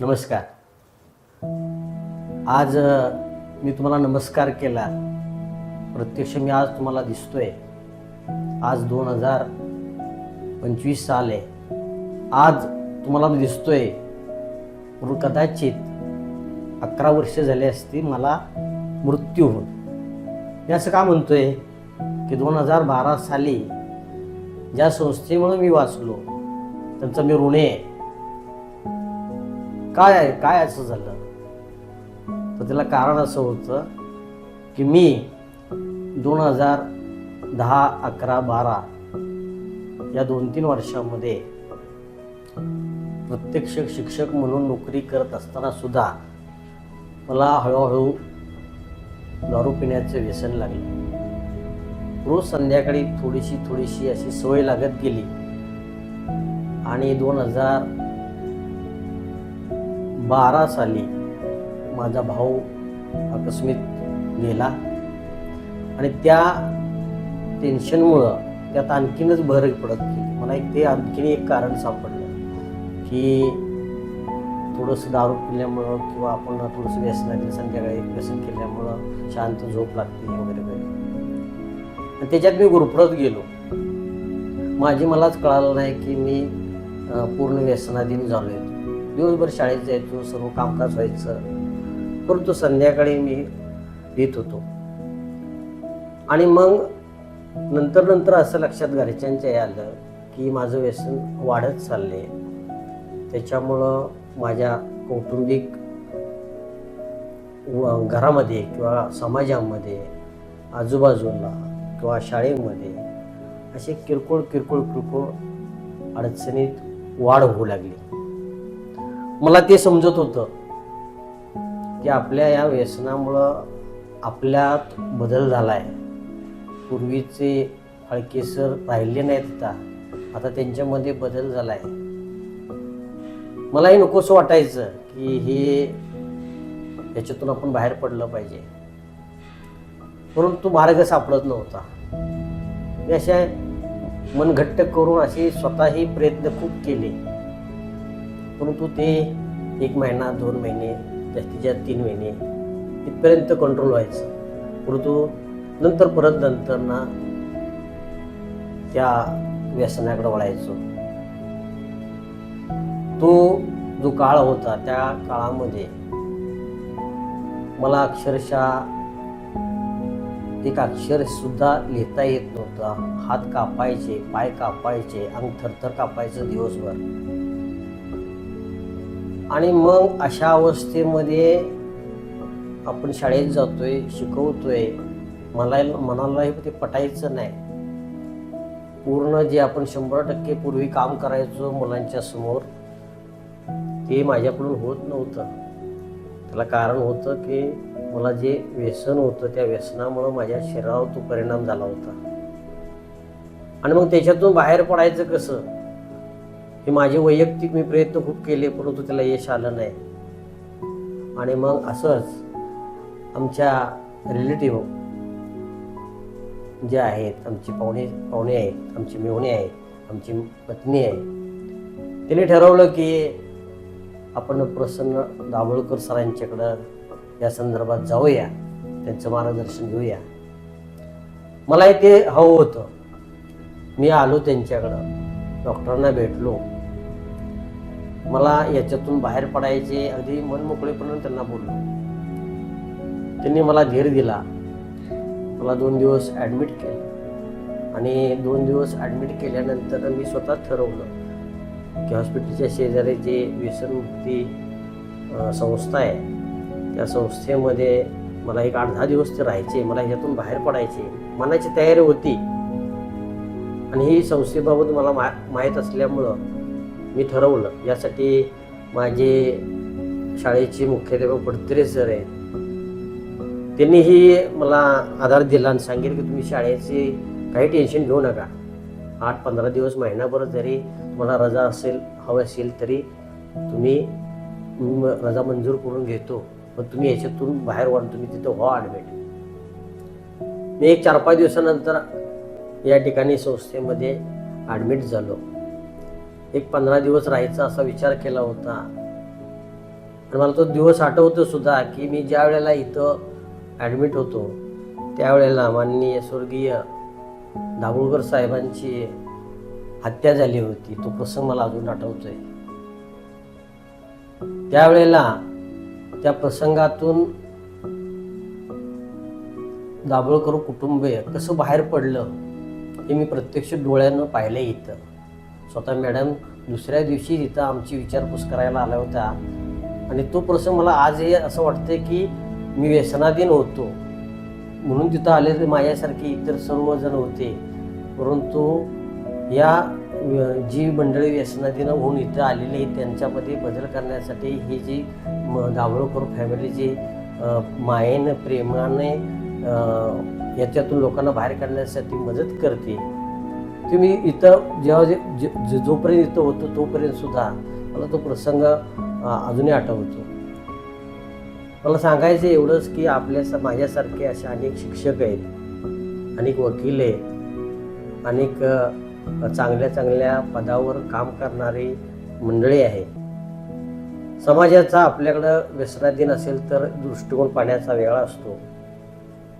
नमस्कार. आज मी तुम्हाला नमस्कार केला. प्रत्यक्ष मी आज तुम्हाला दिसतोय. आज दोन हजार पंचवीस साल आहे. आज तुम्हाला मी दिसतोय. कदाचित अकरा वर्ष झाली असती मला मृत्यू होऊन मी असं का म्हणतोय? की दोन हजार बारा साली ज्या संस्थेमुळे मी वाचलो त्यांचं मी ऋणे काय आहे? काय असं झालं? तर त्याला कारण असं होतं की मी दोन हजार दहा अकरा बारा या दोन तीन वर्षामध्ये प्रत्यक्ष शिक्षक म्हणून नोकरी करत असताना सुद्धा मला हळूहळू दारू पिण्याचं व्यसन लागलं. रोज संध्याकाळी थोडीशी थोडीशी अशी सवय लागत गेली. आणि दोन हजार बारा साली माझा भाऊ आकस्मित गेला. आणि त्या टेन्शनमुळं त्यात आणखीनच भर पडत गेली. मला एक ते आणखीन एक कारण सापडलं की थोडंसं दारू पिल्यामुळं किंवा आपण थोडंसं व्यसनातील संध्याकाळी व्यसन केल्यामुळं शांत झोप लागते वगैरे वगैरे आणि त्याच्यात मी गुरफडत गेलो. माझी मलाच कळालं नाही की मी पूर्ण व्यसनाधीन झालो आहे दिवसभर शाळेत जायचो सर्व कामकाज व्हायचं. परंतु संध्याकाळी मी येत होतो. आणि मग नंतर नंतर असं लक्षात घरच्यांच्या हे आलं की माझं व्यसन वाढत चालले त्याच्यामुळं माझ्या कौटुंबिक व- घरामध्ये किंवा समाजामध्ये आजूबाजूला किंवा शाळेमध्ये असे किरकोळ किरकोळ किरकोळ अडचणीत वाढ होऊ लागली. मला ते समजत होतं की आपल्या या व्यसनामुळं आपल्यात बदल झाला आहे पूर्वीचे हळकेसर राहिले नाहीत आता. आता त्यांच्यामध्ये बदल झाला आहे मलाही नकोसं वाटायचं की हे याच्यातून आपण बाहेर पडलं पाहिजे. परंतु मार्ग सापडत नव्हता. मी अशा मन घट्ट करून असे स्वतःही प्रयत्न खूप केले. परंतु ते एक महिना दोन महिने जास्तीत जास्त तीन महिने इथपर्यंत कंट्रोल व्हायचं. परंतु नंतर परत नंतर ना त्या व्यसनाकडे वळायचो. तो जो काळ होता त्या काळामध्ये मला अक्षरशः एक अक्षर सुद्धा लिहिता येत नव्हतं. हात कापायचे पाय कापायचे अंग थरथर कापायचं दिवसभर. आणि मग अशा अवस्थेमध्ये आपण शाळेत जातोय शिकवतोय. मला मनालाही ते पटायचं नाही. पूर्ण जे आपण शंभर टक्के पूर्वी काम करायचो मुलांच्या समोर ते माझ्याकडून होत नव्हतं. त्याला कारण होतं की मला जे व्यसन होतं त्या व्यसनामुळं माझ्या शरीरावर तो परिणाम झाला होता. आणि मग त्याच्यातून बाहेर पडायचं कसं? हे माझे वैयक्तिक मी प्रयत्न खूप केले परंतु त्याला यश आलं नाही. आणि मग असंच आमच्या रिलेटिव्ह जे आहेत आमचे पाहुणे पाहुणे आहेत आमची मेहुणे आहेत आमची पत्नी आहे तिने ठरवलं की आपण प्रसन्न दाभोळकर सरांच्याकडं या संदर्भात जाऊया. त्यांचं मार्गदर्शन घेऊया. मला ते हवं होतं. मी आलो त्यांच्याकडं. डॉक्टरांना भेटलो. मला याच्यातून बाहेर पडायचे अगदी मनमोकळेपणे त्यांना बोललो. त्यांनी मला धीर दिला. मला दोन दिवस ॲडमिट केलं. आणि दोन दिवस ॲडमिट केल्यानंतर मी स्वतः ठरवलं की हॉस्पिटलच्या शेजारी जे व्यसनमुक्ती संस्था आहे त्या संस्थेमध्ये मला एक आठ दहा दिवस ते राहायचे मला ह्यातून बाहेर पडायचे मनाची तयारी होती. आणि ही संस्थेबाबत मला मा माहीत असल्यामुळं मी ठरवलं. यासाठी माझे शाळेचे मुख्याध्यापक पडतरे सर आहेत. त्यांनीही मला आधार दिला आणि सांगितलं की तुम्ही शाळेचे काही टेन्शन घेऊ नका. आठ पंधरा दिवस महिनाभर जरी तुम्हाला रजा असेल हवं असेल तरी तुम्ही रजा मंजूर करून घेतो. पण तुम्ही याच्यातून बाहेर वाढून तुम्ही तिथं व्हा ॲडमिट मी एक चार पाच दिवसानंतर या ठिकाणी संस्थेमध्ये ॲडमिट झालो. एक पंधरा दिवस राहायचा असा विचार केला होता. आणि मला तो दिवस आठवतो सुद्धा की मी ज्या वेळेला इथं ॲडमिट होतो त्यावेळेला माननीय स्वर्गीय दाभोळकर साहेबांची हत्या झाली होती. तो प्रसंग मला अजून आठवतोय. त्यावेळेला त्या प्रसंगातून दाभोळकर कुटुंबीय कसं बाहेर पडलं हे मी प्रत्यक्ष डोळ्यानं पाहिलं इथं. स्वतः मॅडम दुसऱ्या दिवशी तिथं आमची विचारपूस करायला आल्या होत्या. आणि तो प्रसंग मला आजही असं वाटतंय की मी व्यसनाधीन होतो. म्हणून तिथं आले माझ्यासारखे इतर सर्वजण होते. परंतु या जी मंडळी व्यसनाधीनं होऊन इथं आलेली आहेत त्यांच्यामध्ये बदल करण्यासाठी ही जी म- दाभोळकर फॅमिली जी मायेनं प्रेमाने याच्यातून लोकांना बाहेर काढण्यासाठी मदत करते. तुम्ही इथं जेव्हा जे- जे- जोपर्यंत इथं होतो तोपर्यंत सुद्धा मला तो प्रसंग अजूनही आठवतो. मला सांगायचं एवढंच की आपल्या स- माझ्यासारखे असे अनेक शिक्षक आहेत अनेक वकील आहेत अनेक चांगल्या चांगल्या पदावर काम करणारी मंडळी आहे. समाजाचा आपल्याकडं व्यसनाधीन असेल तर दृष्टिकोन पाण्याचा वेगळा असतो.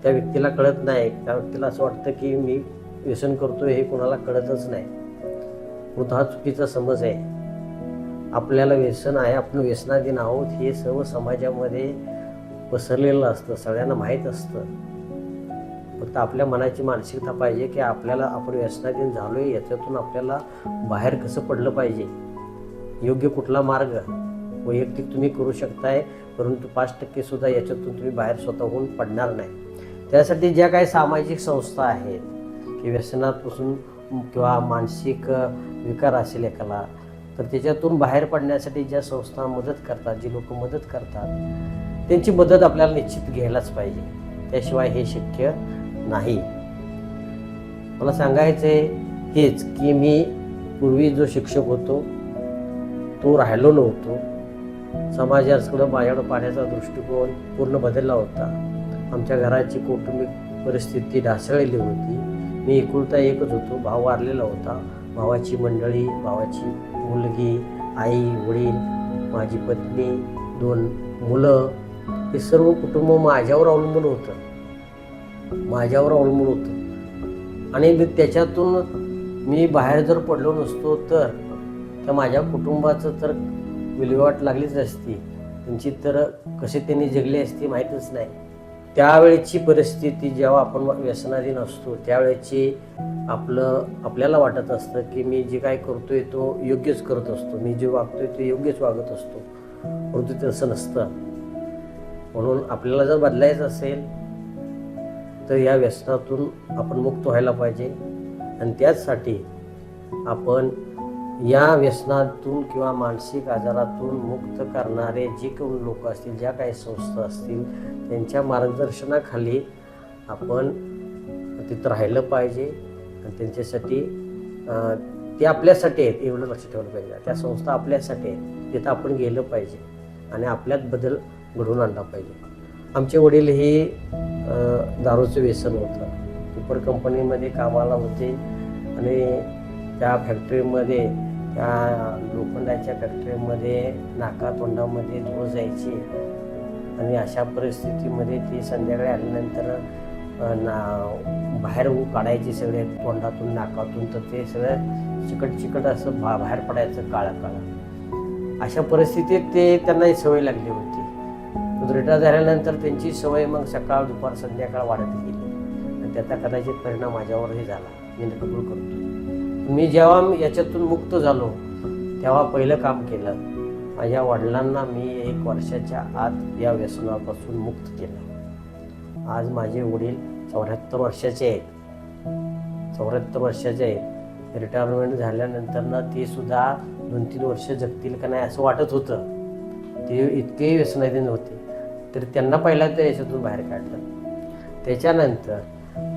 त्या व्यक्तीला कळत नाही. त्या व्यक्तीला असं वाटतं की मी व्यसन करतोय हे कोणाला कळतच नाही. मृत हा चुकीचा समज आहे. आपल्याला व्यसन आहे आपण व्यसनाधीन आहोत हे सर्व समाजामध्ये पसरलेलं असतं. सगळ्यांना माहीत असतं. फक्त आपल्या मनाची मानसिकता पाहिजे की आपल्याला आपण व्यसनाधीन झालोय याच्यातून आपल्याला बाहेर कसं पडलं पाहिजे? योग्य कुठला मार्ग? वैयक्तिक तुम्ही करू शकताय परंतु पाच टक्के सुद्धा याच्यातून तुम्ही बाहेर स्वतःहून पडणार नाही. त्यासाठी ज्या काही सामाजिक संस्था आहेत की व्यसनापासून किंवा मानसिक विकार असेल एकाला तर त्याच्यातून बाहेर पडण्यासाठी ज्या संस्था मदत करतात जी लोक मदत करतात त्यांची मदत आपल्याला निश्चित घ्यायलाच पाहिजे. त्याशिवाय हे शक्य नाही. मला सांगायचं आहे हेच की मी पूर्वी जो शिक्षक होतो तो राहिलो नव्हतो. समाजाकडं माझ्याकडं पाहण्याचा दृष्टिकोन पूर्ण बदलला होता. आमच्या घराची कौटुंबिक परिस्थिती ढासळलेली होती. मी एकुलता एकच होतो भाव वारलेला होता. भावाची मंडळी भावाची मुलगी आई वडील माझी पत्नी दोन मुलं हे सर्व कुटुंब माझ्यावर अवलंबून होतं. माझ्यावर अवलंबून होतं. आणि मी त्याच्यातून मी बाहेर जर पडलो नसतो तर त्या माझ्या कुटुंबाचं तर विल्हेवाट लागलीच असती. त्यांची तर कसे त्यांनी जगली असती माहीतच नाही. त्यावेळेची परिस्थिती जेव्हा आपण व्यसनाधीन असतो त्यावेळेची आपलं आपल्याला वाटत असतं की मी जे काय करतोय तो योग्यच करत असतो. मी जे वागतोय ते योग्यच वागत असतो. परंतु तसं नसतं. म्हणून आपल्याला जर बदलायचं असेल तर या व्यसनातून आपण मुक्त व्हायला पाहिजे. आणि त्याचसाठी आपण या व्यसनातून किंवा मानसिक आजारातून मुक्त करणारे जे कोण लोक असतील ज्या काही संस्था असतील त्यांच्या मार्गदर्शनाखाली आपण तिथं राहिलं पाहिजे. आणि त्यांच्यासाठी ते आपल्यासाठी आहेत एवढं लक्ष ठेवलं पाहिजे. त्या संस्था आपल्यासाठी आहेत तिथं आपण गेलं पाहिजे. आणि आपल्यात बदल घडवून आणला पाहिजे. आमचे वडील हे दारूचं व्यसन होतं. सुपर कंपनीमध्ये कामाला होते आणि त्या फॅक्टरीमध्ये त्या लोखंडाच्या फॅक्टरीमध्ये नाका तोंडामध्ये धूळ जायची आणि अशा परिस्थितीमध्ये ते संध्याकाळी आल्यानंतर ना बाहेर काढायचे सगळे तोंडातून नाकातून तर ते सगळं चिकट चिकट असं बा बाहेर पडायचं काळं काळं अशा परिस्थितीत ते त्यांना सवय लागली होती. रिटायर झाल्यानंतर त्यांची सवय मग सकाळ दुपार संध्याकाळ वाढत गेली. आणि त्याचा कदाचित परिणाम माझ्यावरही झाला. मी कबूल करतो. मी जेव्हा याच्यातून मुक्त झालो तेव्हा पहिलं काम केलं. माझ्या वडिलांना मी एक वर्षाच्या आत या व्यसनापासून मुक्त केलं. आज माझे वडील चौऱ्याहत्तर वर्षाचे आहेत. चौऱ्याहत्तर वर्षाचे आहेत. रिटायरमेंट झाल्यानंतर ना ते सुद्धा दोन तीन वर्ष जगतील का नाही असं वाटत होतं. ते इतकेही व्यसनाधीन होते. तर त्यांना पहिला तर याच्यातून बाहेर काढलं. त्याच्यानंतर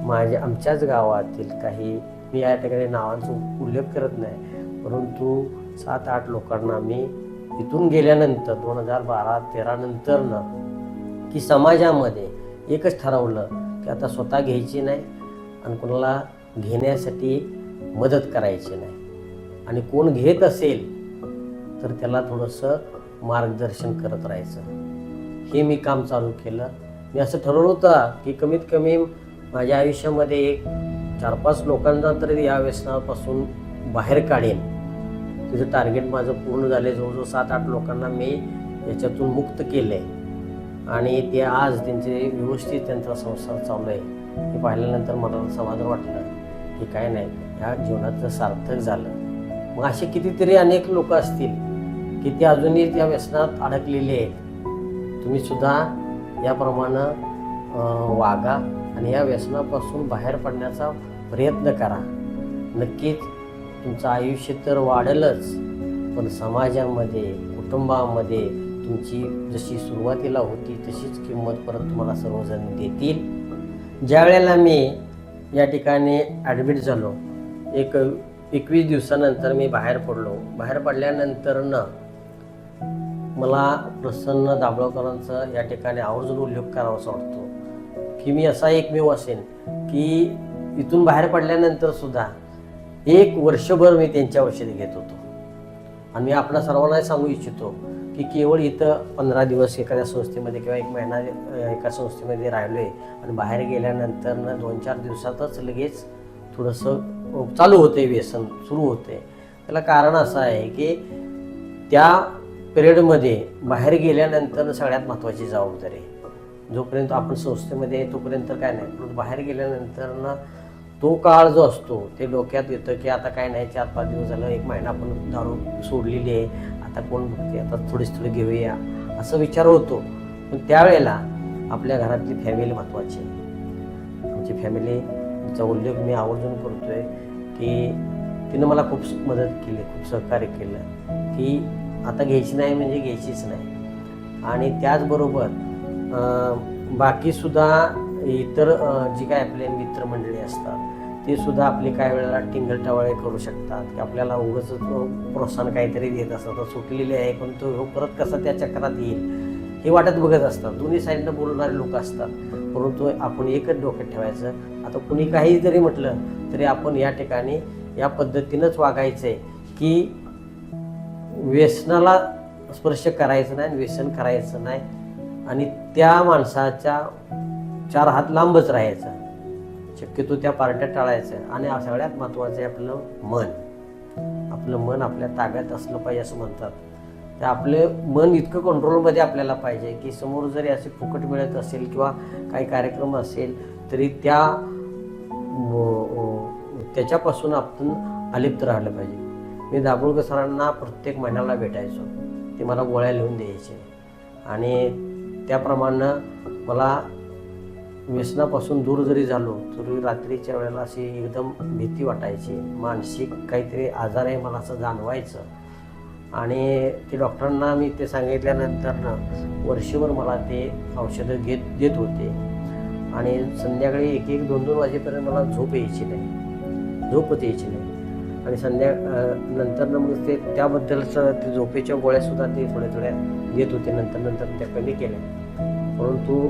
माझ्या आमच्याच गावातील काही मी या ठिकाणी नावांचा उल्लेख करत नाही परंतु सात आठ लोकांना मी इथून गेल्यानंतर दोन हजार बारा तेरानंतरनं की समाजामध्ये एकच ठरवलं की आता स्वतः घ्यायची नाही आणि कोणाला घेण्यासाठी मदत करायची नाही. आणि कोण घेत असेल तर त्याला थोडंसं मार्गदर्शन करत राहायचं. हे मी काम चालू केलं. मी असं ठरवलं होतं की कमीत कमी माझ्या आयुष्यामध्ये एक चार पाच लोकांना तरी या व्यसनापासून बाहेर काढेन. तिचं टार्गेट माझं पूर्ण झाले जवळजवळ सात आठ लोकांना मी याच्यातून मुक्त केलं आहे आणि ते आज त्यांचे व्यवस्थित त्यांचा संसार चालू आहे हे पाहिल्यानंतर मला समाधान वाटलं की काय नाही ह्या जीवनाचं सार्थक झालं. मग असे कितीतरी अनेक लोक असतील की ते अजूनही त्या व्यसनात अडकलेले आहेत. तुम्ही सुद्धा याप्रमाणे वागा आणि या व्यसनापासून बाहेर पडण्याचा प्रयत्न करा. नक्कीच तुमचं आयुष्य तर वाढेलच पण समाजामध्ये कुटुंबामध्ये तुमची जशी सुरुवातीला होती तशीच किंमत परत तुम्हाला सर्वजण देतील. ज्या वेळेला मी या ठिकाणी ॲडमिट झालो एक एकवीस दिवसानंतर मी बाहेर पडलो. बाहेर पडल्यानंतरनं मला प्रसन्न दाभोळकरांचा या ठिकाणी आवर्जून उल्लेख करावासा वाटतो. की मी असा एकमेव असेन की इथून बाहेर पडल्यानंतर सुद्धा एक वर्षभर मी त्यांची औषधी घेत होतो. आणि मी आपल्या सर्वांना सांगू इच्छितो की केवळ इथं पंधरा दिवस एखाद्या संस्थेमध्ये किंवा एक महिना एका संस्थेमध्ये राहिलो आहे आणि बाहेर गेल्यानंतर दोन चार दिवसातच लगेच थोडंसं चालू होते व्यसन सुरू होते त्याला कारण असं आहे की त्या पिरियडमध्ये बाहेर गेल्यानंतर सगळ्यात महत्त्वाची जबाबदारी. आहे जोपर्यंत आपण संस्थेमध्ये आहे तोपर्यंत काय नाही. पण बाहेर गेल्यानंतर ना तो काळ जो असतो ते डोक्यात येतं की आता काय नाही चार पाच दिवस झालं एक महिना आपण दारू सोडलेली आहे. आता कोण बघते आता थोडीच थोडी घेऊया. असं विचार होतो. पण त्यावेळेला आपल्या घरातली फॅमिली महत्त्वाची आहे. आमची फॅमिलीचा उल्लेख मी आवर्जून करतोय की तिनं मला खूप मदत केली खूप सहकार्य केलं. की आता घ्यायची नाही म्हणजे घ्यायचीच नाही. आणि त्याचबरोबर बाकीसुद्धा इतर जी काय आपले मित्रमंडळी असतात ते सुद्धा आपले काही वेळेला टिंगलटवाळे करू शकतात. की आपल्याला उगाच प्रोत्साहन काहीतरी देत असतात. तर सुटलेले आहे पण तो हो परत कसा त्या चक्रात येईल हे वाटत बघत असतात. दोन्ही साईडनं बोलणारे लोक असतात. परंतु आपण एकच डोक्यात ठेवायचं आता कुणी काही जरी म्हटलं तरी आपण या ठिकाणी या पद्धतीनंच वागायचं आहे की व्यसनाला स्पर्श करायचं नाही आणि व्यसन करायचं नाही. आणि त्या माणसाच्या चार हात लांबच राहायचं. शक्यतो त्या पार्ट्या टाळायचं. आणि सगळ्यात महत्त्वाचं आहे आपलं मन. आपलं मन आपल्या ताब्यात असलं पाहिजे असं म्हणतात. तर आपलं मन इतकं कंट्रोलमध्ये आपल्याला पाहिजे की समोर जरी असे फुकट मिळत असेल किंवा काही कार्यक्रम असेल तरी त्या त्याच्यापासून आपण अलिप्त राहिलं पाहिजे. मी दाभोळकर सरांना प्रत्येक महिन्याला भेटायचो. ते मला गोळ्या लिहून द्यायचे. आणि त्याप्रमाणे मला व्यसनापासून दूर जरी झालो तरी रात्रीच्या वेळेला अशी एकदम भीती वाटायची. मानसिक काहीतरी आजार आहे मला असं जाणवायचं. आणि ते डॉक्टरांना मी ते सांगितल्यानंतरनं वर्षभर मला ते औषधं घेत देत होते. आणि संध्याकाळी एक एक दोन दोन वाजेपर्यंत मला झोप यायची नाही. झोपच यायची नाही. आणि संध्या नंतर मग ते त्याबद्दलचं ते झोपेच्या गोळ्यासुद्धा ते थोड्या थोड्या देत होते. नंतर नंतर त्या कमी केल्या. परंतु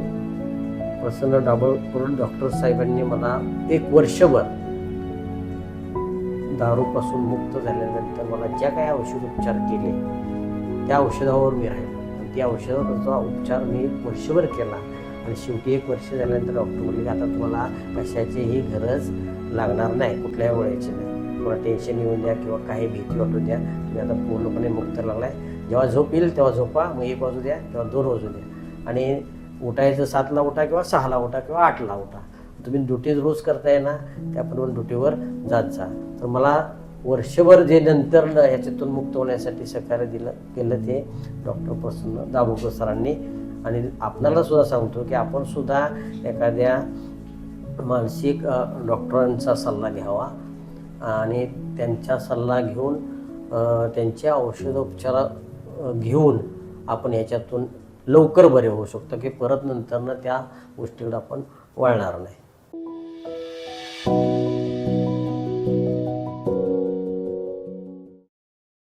प्रसन्न डाबळ करून डॉक्टर साहेबांनी मला एक वर्षभर दारूपासून मुक्त झाल्यानंतर मला ज्या काही औषध उपचार केले त्या औषधावर मी राहिलो. आणि त्या औषधाचा उपचार मी वर्षभर केला. आणि शेवटी एक वर्ष झाल्यानंतर डॉक्टर म्हणले आता तुम्हाला कशाचीही गरज लागणार नाही कुठल्याही वेळेची नाही. तुम्हाला टेन्शन येऊन द्या किंवा काही भीती वाटू द्या तुम्ही आता पूर्णपणे मुक्त लागलाय. जेव्हा झोप येईल तेव्हा झोपा मग एक वाजू द्या किंवा दोन वाजू द्या. आणि उठायचं सातला उठा किंवा सहाला उठा किंवा आठला उठा. तुम्ही ड्युटी रोज करताय ना त्याप्रमाणे ड्युटीवर जात जा. तर मला वर्षभर जे नंतर ह्याच्यातून मुक्त होण्यासाठी सहकार्य दिलं केलं ते डॉक्टर प्रसन्न दाभोकर सरांनी. आणि आपल्याला सुद्धा सांगतो की आपण सुद्धा एखाद्या मानसिक डॉक्टरांचा सल्ला घ्यावा. आणि त्यांचा सल्ला घेऊन त्यांचे त्यांच्या औषधोपचार घेऊन आपण याच्यातून लवकर बरे होऊ शकतो की परत नंतरनं त्या गोष्टीकडे आपण वळणार नाही.